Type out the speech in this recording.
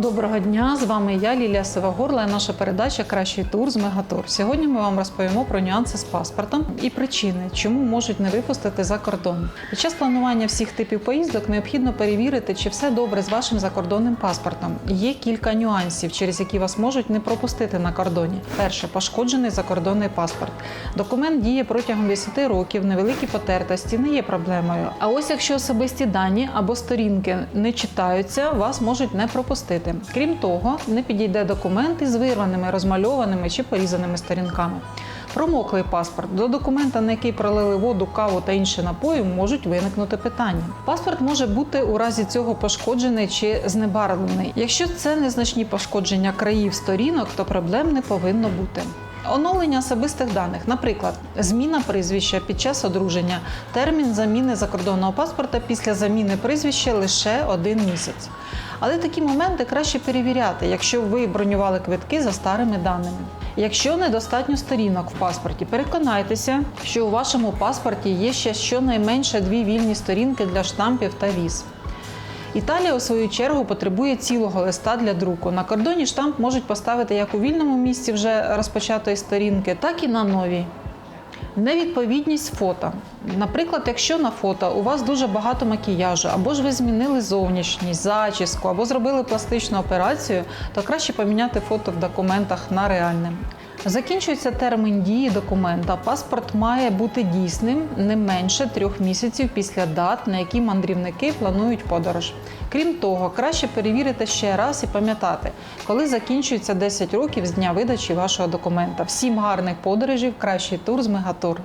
Доброго дня! З вами я, Лілія Сивагорла, і наша передача Кращий тур з Мегатур. Сьогодні ми вам розповімо про нюанси з паспортом і причини, чому можуть не випустити за кордон. Під час планування всіх типів поїздок необхідно перевірити, чи все добре з вашим закордонним паспортом. Є кілька нюансів, через які вас можуть не пропустити на кордоні. Перше пошкоджений закордонний паспорт. Документ діє протягом 10 років, невеликі потертості не є проблемою. А ось якщо особисті дані або сторінки не читаються, вас можуть не пропустити. Крім того, не підійде документ із вирваними, розмальованими чи порізаними сторінками. Промоклий паспорт до документа, на який пролили воду, каву та інші напої, можуть виникнути питання. Паспорт може бути у разі цього пошкоджений чи знебарвлений. Якщо це незначні пошкодження країв сторінок, то проблем не повинно бути. Оновлення особистих даних, наприклад, зміна прізвища під час одруження, термін заміни закордонного паспорта після заміни прізвища лише один місяць. Але такі моменти краще перевіряти, якщо ви бронювали квитки за старими даними. Якщо недостатньо сторінок в паспорті, переконайтеся, що у вашому паспорті є ще щонайменше дві вільні сторінки для штампів та віз. Італія, у свою чергу, потребує цілого листа для друку. На кордоні штамп можуть поставити як у вільному місці вже розпочатої сторінки, так і на новій. Невідповідність фото. Наприклад, якщо на фото у вас дуже багато макіяжу, або ж ви змінили зовнішність, зачіску, або зробили пластичну операцію, то краще поміняти фото в документах на реальне. Закінчується термін дії документа. Паспорт має бути дійсним не менше трьох місяців після дат, на які мандрівники планують подорож. Крім того, краще перевірити ще раз і пам'ятати, коли закінчується 10 років з дня видачі вашого документа. Всім гарних подорожів, кращий тур з Мегатур.